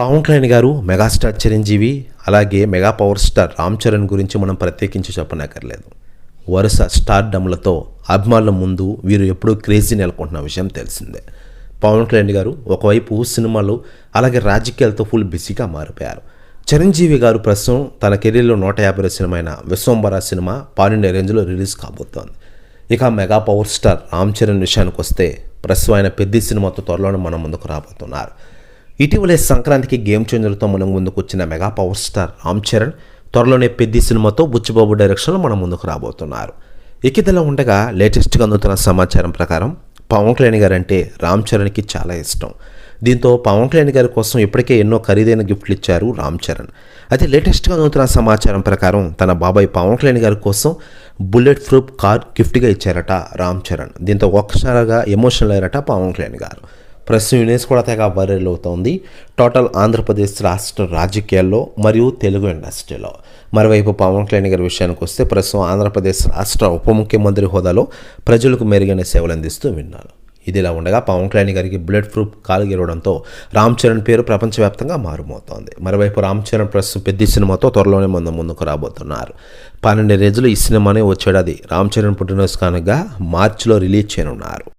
పవన్ కళ్యాణ్ గారు మెగాస్టార్ చిరంజీవి అలాగే mega power star Ram Charan గురించి మనం ప్రత్యేకించి చెప్పనక్కర్లేదు. వరుస స్టార్ డమ్లతో అభిమానుల ముందు వీరు ఎప్పుడూ క్రేజీ నెలకొంటున్న విషయం తెలిసిందే. పవన్ కళ్యాణ్ గారు ఒకవైపు సినిమాలు అలాగే రాజకీయాలతో ఫుల్ బిజీగా మారిపోయారు. చిరంజీవి గారు ప్రస్తుతం తన కెరీర్లో నూట యాభై సినిమా అయిన విశ్వంబర సినిమా పానిండే రేంజ్లో రిలీజ్ కాబోతోంది. ఇక mega power star Ram Charan విషయానికి వస్తే ప్రస్తుతం ఆయన పెద్ద సినిమాతో త్వరలోనే మన ముందుకు రాబోతున్నారు. ఇటీవలే సంక్రాంతికి గేమ్ చేంజర్తో మనం ముందుకు వచ్చిన mega power star Ram Charan త్వరలోనే పెద్ద సినిమాతో బుచ్చిబాబు డైరెక్షన్లో మనం ముందుకు రాబోతున్నారు. ఇక ఉండగా లేటెస్ట్గా అందుతున్న సమాచారం ప్రకారం పవన్ కళ్యాణ్ గారు అంటే రామ్ చరణ్కి చాలా ఇష్టం. దీంతో పవన్ కళ్యాణ్ గారి కోసం ఇప్పటికే ఎన్నో ఖరీదైన గిఫ్ట్లు ఇచ్చారు రామ్ చరణ్. అయితే లేటెస్ట్గా అందుతున్న సమాచారం ప్రకారం తన బాబాయ్ పవన్ కళ్యాణ్ గారి కోసం బుల్లెట్ ప్రూఫ్ కార్ గిఫ్ట్గా ఇచ్చారట రామ్ చరణ్. దీంతో ఒక్కసారిగా ఎమోషనల్ అయ్యారట పవన్ కళ్యాణ్ గారు. ప్రస్తుతం యునెస్ కూడా తెగ వైరల్ అవుతోంది. టోటల్ ఆంధ్రప్రదేశ్ రాష్ట్ర రాజకీయాల్లో మరియు తెలుగు ఇండస్ట్రీలో. మరోవైపు పవన్ కళ్యాణ్ గారి విషయానికి వస్తే ప్రస్తుతం ఆంధ్రప్రదేశ్ రాష్ట్ర ఉప ముఖ్యమంత్రి హోదాలో ప్రజలకు మెరుగైన సేవలు అందిస్తూ విన్నారు. ఇదిలా ఉండగా పవన్ కళ్యాణ్ గారికి బ్లడ్ ప్రూఫ్ కాలు గెలవడంతో రామ్ చరణ్ పేరు ప్రపంచవ్యాప్తంగా మారుమోతోంది. మరోవైపు రామ్ చరణ్ ప్రస్తుతం పెద్ద సినిమాతో త్వరలోనే ముందు ముందుకు రాబోతున్నారు. పన్నెండు రోజులు ఈ సినిమానే వచ్చేడాది రామ్ చరణ్ పుట్టినరోజు కానుగా మార్చిలో రిలీజ్ చేయనున్నారు.